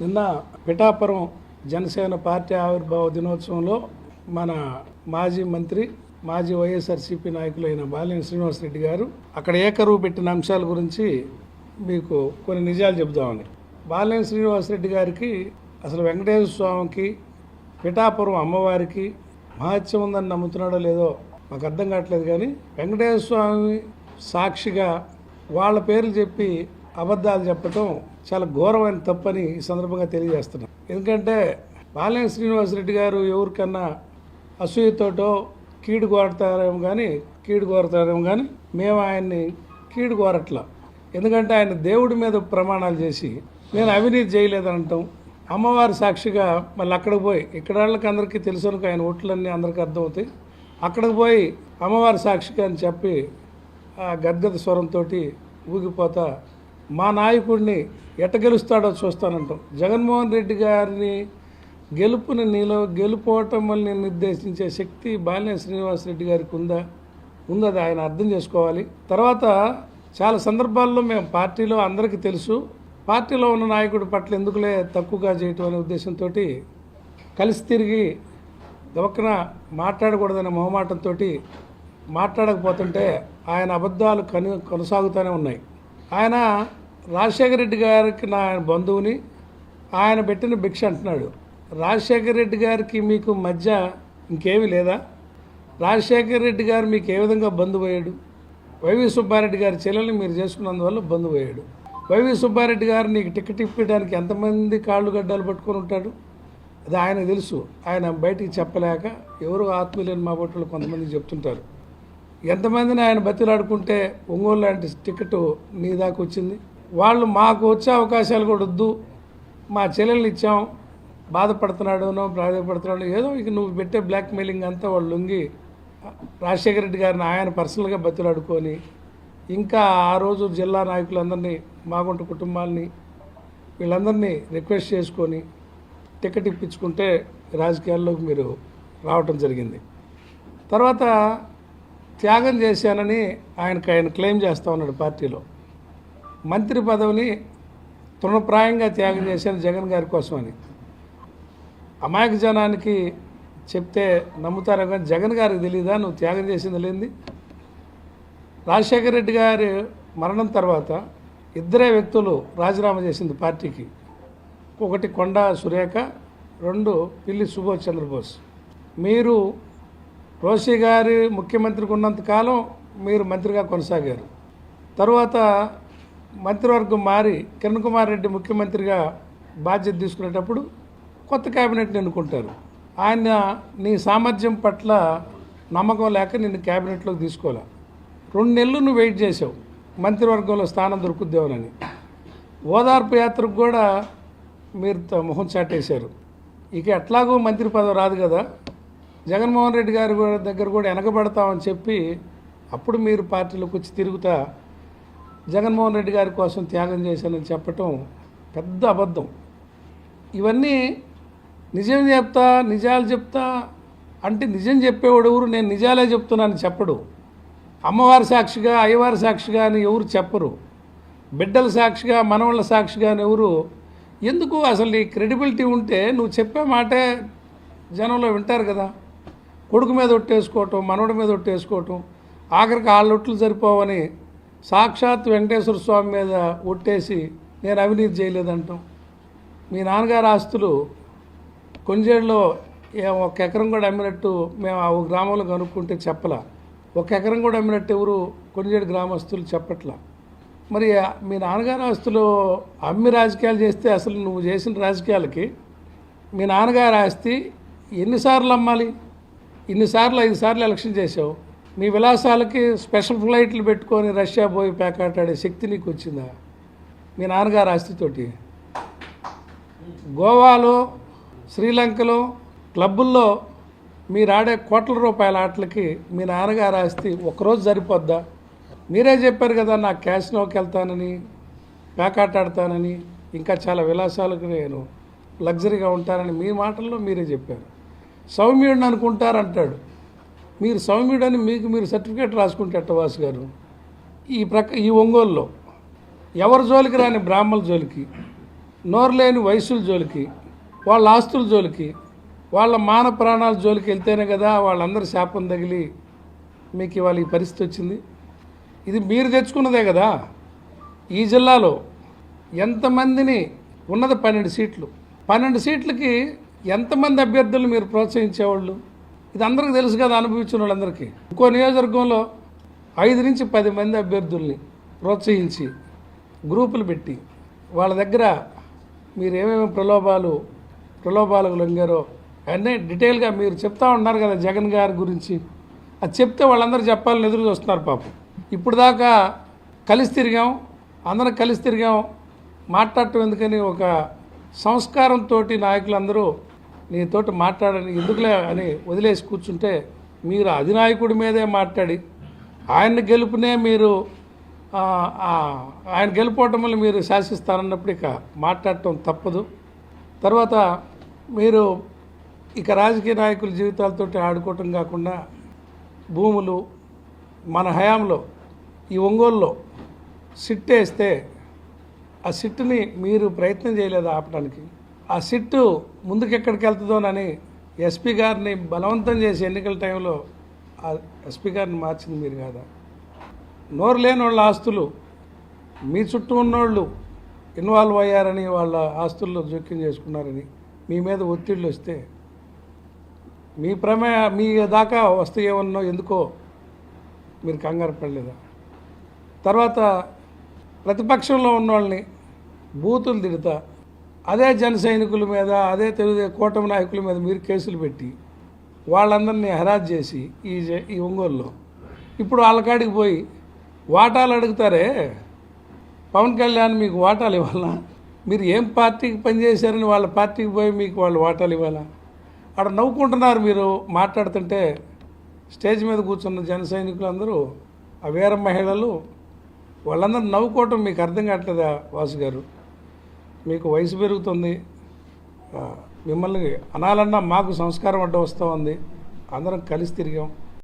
నిన్న పిఠాపురం జనసేన పార్టీ ఆవిర్భావ దినోత్సవంలో మన మాజీ మంత్రి మాజీ వైఎస్ఆర్సీపీ నాయకులైన బాలినేని శ్రీనివాసరెడ్డి గారు అక్కడ ఏకరువు పెట్టిన అంశాల గురించి మీకు కొన్ని నిజాలు చెబుదామని. బాలినేని శ్రీనివాసరెడ్డి గారికి అసలు వెంకటేశ్వర స్వామికి పిఠాపురం అమ్మవారికి మహత్యం ఉందని నమ్ముతున్నాడో లేదో మాకు అర్థం కావట్లేదు కానీ వెంకటేశ్వర స్వామి సాక్షిగా వాళ్ళ పేర్లు చెప్పి అబద్ధాలు చెప్పటం చాలా ఘోరమైన తప్పని ఈ సందర్భంగా తెలియజేస్తున్నాం ఎందుకంటే బాలినేని శ్రీనివాసరెడ్డి గారు ఎవరికన్నా అసూయతోటో కీడు కోరతారేమో కానీ కీడు కోరతారేమో కానీ మేము ఆయన్ని కీడు కోరట్లా. ఎందుకంటే ఆయన దేవుడి మీద ప్రమాణాలు చేసి నేను అవినీతి చేయలేదని అంటాం అమ్మవారి సాక్షిగా మళ్ళీ అక్కడికి పోయి ఇక్కడ వాళ్ళకి అందరికీ తెలుసు ఆయన ఓట్లన్నీ అందరికీ అర్థమవుతాయి. అక్కడికి పోయి అమ్మవారి సాక్షిగా అని చెప్పి గద్గద స్వరంతో ఊగిపోతా మా నాయకుడిని ఎట్ట గెలుస్తాడో చూస్తానంటాం. జగన్మోహన్ రెడ్డి గారిని గెలుపుని నీలో గెలుపోవటం నిర్దేశించే శక్తి బాలినేని శ్రీనివాసరెడ్డి గారికి ఉందా? ఉందది ఆయన అర్థం చేసుకోవాలి. తర్వాత చాలా సందర్భాల్లో మేము పార్టీలో అందరికీ తెలుసు. పార్టీలో ఉన్న నాయకుడి పట్ల ఎందుకులే తక్కువగా చేయటం అనే ఉద్దేశంతో కలిసి తిరిగి గవక్కన మాట్లాడకూడదనే మొహమాటంతో మాట్లాడకపోతుంటే ఆయన అబద్ధాలు కను కొనసాగుతూనే ఉన్నాయి. ఆయన రాజశేఖర రెడ్డి గారికి నా బంధువుని ఆయన పెట్టిన భిక్ష అంటున్నాడు. రాజశేఖర రెడ్డి గారికి మీకు మధ్య ఇంకేమి లేదా? రాజశేఖర రెడ్డి గారు మీకు ఏ విధంగా బంధువు అయ్యాడు వైవి సుబ్బారెడ్డి గారి చెల్లెల్ని మీరు చేసుకున్నందువల్ల బంధువు అయ్యాడు వైవి సుబ్బారెడ్డి గారు నీకు టికెట్ ఇప్పడానికి ఎంతమంది కాళ్ళు గడ్డలు పట్టుకొని ఉంటాడు? అది ఆయన తెలుసు. ఆయన బయటికి చెప్పలేక ఎవరు ఆత్మీయులేని మా బొట్టులు కొంతమంది చెప్తుంటారు. ఎంతమందిని ఆయన బతిలాడుకుంటే ఒంగోలు లాంటి టికెట్ నీ దాకా వచ్చింది? వాళ్ళు మాకు వచ్చే అవకాశాలు కూడా వద్దు. మా చెల్లెళ్ళు ఇచ్చాం. బాధపడుతున్నాడునో బాధపడుతున్నాడు ఏదో ఇక నువ్వు పెట్టే బ్లాక్ మెయిలింగ్ అంతా వాళ్ళు లొంగి రాజశేఖర రెడ్డి గారిని ఆయన పర్సనల్గా బతిలాడుకొని ఇంకా ఆ రోజు జిల్లా నాయకులందరినీ మాగుంట కుటుంబాలని వీళ్ళందరినీ రిక్వెస్ట్ చేసుకొని టికెట్ ఇప్పించుకుంటే రాజకీయాల్లోకి మీరు రావటం జరిగింది. తర్వాత త్యాగం చేశానని ఆయనకు ఆయన క్లెయిమ్ చేస్తూ ఉన్నాడు పార్టీలో. మంత్రి పదవిని తృణప్రాయంగా త్యాగం చేశాను జగన్ గారి కోసమని. అమాయక జనానికి చెప్తే నమ్ముతారు కానీ జగన్ గారికి తెలియదా నువ్వు త్యాగం చేసింది లేనిది? రాజశేఖర రెడ్డి గారి మరణం తర్వాత ఇద్దరే వ్యక్తులు రాజీనామా చేసింది పార్టీకి. ఒకటి కొండా సురేఖ రెండు పిల్లి సుభాష్ చంద్రబోస్. మీరు రోషి గారి ముఖ్యమంత్రికి ఉన్నంతకాలం మీరు మంత్రిగా కొనసాగారు. తర్వాత మంత్రివర్గం మారి కిరణ్ కుమార్ రెడ్డి ముఖ్యమంత్రిగా బాధ్యత తీసుకునేటప్పుడు కొత్త క్యాబినెట్ని ఎన్నుకుంటారు. ఆయన నీ సామర్థ్యం పట్ల నమ్మకం లేక నిన్ను క్యాబినెట్లోకి తీసుకోలే. రెండు నెలలు నువ్వు వెయిట్ చేసావు మంత్రివర్గంలో స్థానం దొరుకుద్దేమోనని. ఓదార్పు యాత్రకు కూడా మీరు త- మొహం చాటేశారు. ఇక ఎట్లాగో మంత్రి పదవి రాదు కదా. జగన్మోహన్ రెడ్డి గారి దగ్గర కూడా వెనకబడతామని చెప్పి అప్పుడు మీరు పార్టీలోకి వచ్చి తిరుగుతా జగన్మోహన్ రెడ్డి గారి కోసం త్యాగం చేశానని చెప్పటం పెద్ద అబద్ధం. ఇవన్నీ నిజం చెప్తా నిజాలు చెప్తా అంటే నిజం చెప్పేవాడు ఎవరు? నేను నిజాలే చెప్తున్నాను చెప్పడు. అమ్మవారి సాక్షిగా అయ్యవారి సాక్షిగా అని ఎవరు చెప్పరు. బిడ్డల సాక్షిగా మనవాళ్ళ సాక్షిగా అని ఎవరు? ఎందుకు అసలు ఈ క్రెడిబిలిటీ ఉంటే నువ్వు చెప్పే మాటే జనంలో వింటారు కదా. కొడుకు మీద ఒట్టేసుకోవటం మనవడి మీద ఒట్టేసుకోవటం ఆఖరికి వాళ్ళ సరిపోవని సాక్షాత్ వెంకటేశ్వర స్వామి మీద ఒట్టేసి నేను అవినీతి చేయలేదంటాం. మీ నాన్నగారి ఆస్తులు కొంజేడులో ఒక ఎకరం కూడా అమ్మినట్టు మేము ఆ గ్రామంలో కనుక్కుంటే చెప్పలా. ఒక ఎకరం కూడా అమ్మినట్టు ఎవరు కొంజేడు గ్రామస్తులు చెప్పట్లా. మరి మీ నాన్నగారి ఆస్తులు అమ్మి రాజకీయాలు చేస్తే అసలు నువ్వు చేసిన రాజకీయాలకి మీ నాన్నగారు ఆస్తి ఎన్నిసార్లు అమ్మాలి? ఇన్నిసార్లు ఐదు సార్లు ఎలక్షన్ చేసావు మీ విలాసాలకి స్పెషల్ ఫ్లైట్లు పెట్టుకొని రష్యా పోయి పేకాటాడే శక్తి నీకు వచ్చిందా మీ నాన్నగారు ఆస్తితోటి. గోవాలో శ్రీలంకలో క్లబ్బుల్లో మీరు ఆడే కోట్ల రూపాయల ఆటలకి మీ నాన్నగారు ఆస్తి ఒకరోజు సరిపోద్దా? మీరే చెప్పారు కదా నా క్యాసినోకి వెళ్తానని పేకాట ఆడతానని ఇంకా చాలా విలాసాలకు నేను లగ్జరీగా ఉంటానని మీ మాటల్లో మీరే చెప్పారు. సౌమ్యుడిని అనుకుంటారంటాడు. మీరు సౌమ్యుడని మీకు మీరు సర్టిఫికేట్ రాసుకుంటే అట్టవాసు గారు? ఈ ప్రక్క ఈ ఒంగోలులో ఎవరి జోలికి రాని బ్రాహ్మణ జోలికి నోరు లేని వయసుల జోలికి వాళ్ళ ఆస్తుల జోలికి వాళ్ళ మాన ప్రాణాల జోలికి వెళ్తేనే కదా వాళ్ళందరి శాపం తగిలి మీకు ఇవాళ ఈ పరిస్థితి వచ్చింది? ఇది మీరు తెచ్చుకున్నదే కదా. ఈ జిల్లాలో ఎంతమందిని ఉన్నది పన్నెండు సీట్లు. పన్నెండు సీట్లకి ఎంతమంది అభ్యర్థులు మీరు ప్రోత్సహించేవాళ్ళు? ఇది అందరికీ తెలుసు కదా అనుభవించిన వాళ్ళందరికీ. ఇంకో నియోజకవర్గంలో ఐదు నుంచి పది మంది అభ్యర్థుల్ని ప్రోత్సహించి గ్రూపులు పెట్టి వాళ్ళ దగ్గర మీరు ఏమేమి ప్రలోభాలు ప్రలోభాలకు లొంగారో అన్నీ డీటెయిల్గా మీరు చెప్తా ఉన్నారు కదా జగన్ గారి గురించి. అది చెప్తే వాళ్ళందరూ చెప్పాలని ఎదురు చూస్తున్నారు పాపం. ఇప్పుడు దాకా కలిసి తిరిగాం అందరం కలిసి తిరిగాం. మాట్లాడటం ఎందుకని ఒక సంస్కారంతో నాయకులందరూ నీతోటి మాట్లాడని ఎందుకులే అని వదిలేసి కూర్చుంటే మీరు అధినాయకుడి మీదే మాట్లాడి ఆయన గెలుపునే మీరు ఆయన గెలుపోవటం వల్ల మీరు శాసిస్తారన్నప్పుడు ఇక మాట్లాడటం తప్పదు. తర్వాత మీరు ఇక రాజకీయ నాయకుల జీవితాలతో ఆడుకోవటం కాకుండా భూములు మన హయాంలో ఈ ఒంగోలులో సిట్ వేస్తే ఆ సిట్టుని మీరు ప్రయత్నం చేయలేదు ఆపడానికి ఆ సిట్టు ముందుకు ఎక్కడికి వెళ్తుందోనని ఎస్పీ గారిని బలవంతం చేసి ఎన్నికల టైంలో ఆ ఎస్పీ గారిని మార్చింది మీరు కాదా? నోరు లేని వాళ్ళ ఆస్తులు మీ చుట్టూ ఉన్నోళ్ళు ఇన్వాల్వ్ అయ్యారని వాళ్ళ ఆస్తుల్లో జోక్యం చేసుకున్నారని మీ మీద ఒత్తిళ్ళు వస్తే మీ ప్రమే మీ దాకా వస్తే ఏమన్నో ఎందుకో మీరు కంగారు పడలేదా? తర్వాత ప్రతిపక్షంలో ఉన్న వాళ్ళని బూతులు తిడతా అదే జన సైనికుల మీద అదే తెలుగు కూటమి నాయకుల మీద మీరు కేసులు పెట్టి వాళ్ళందరినీ హెరాజ్ చేసి ఈ జ- ఈ ఒంగోలులో. ఇప్పుడు వాళ్ళకాడికి పోయి వాటాలు అడుగుతారే? పవన్ కళ్యాణ్ మీకు వాటాలు ఇవ్వాలా? మీరు ఏం పార్టీకి పనిచేశారని వాళ్ళ పార్టీకి పోయి మీకు వాళ్ళు వాటాలు ఇవ్వాలా? అక్కడ నవ్వుకుంటున్నారు మీరు మాట్లాడుతుంటే స్టేజ్ మీద కూర్చున్న జన సైనికులందరూ ఆ వీర మహిళలు వాళ్ళందరూ నవ్వుకోవటం మీకు అర్థం కావట్లేదా వాసు గారు? మీకు వయసు పెరుగుతుంది. మిమ్మల్ని అనాలన్నా మాకు సంస్కారం అడ్డం వస్తూ ఉంది అందరం కలిసి తిరిగాం.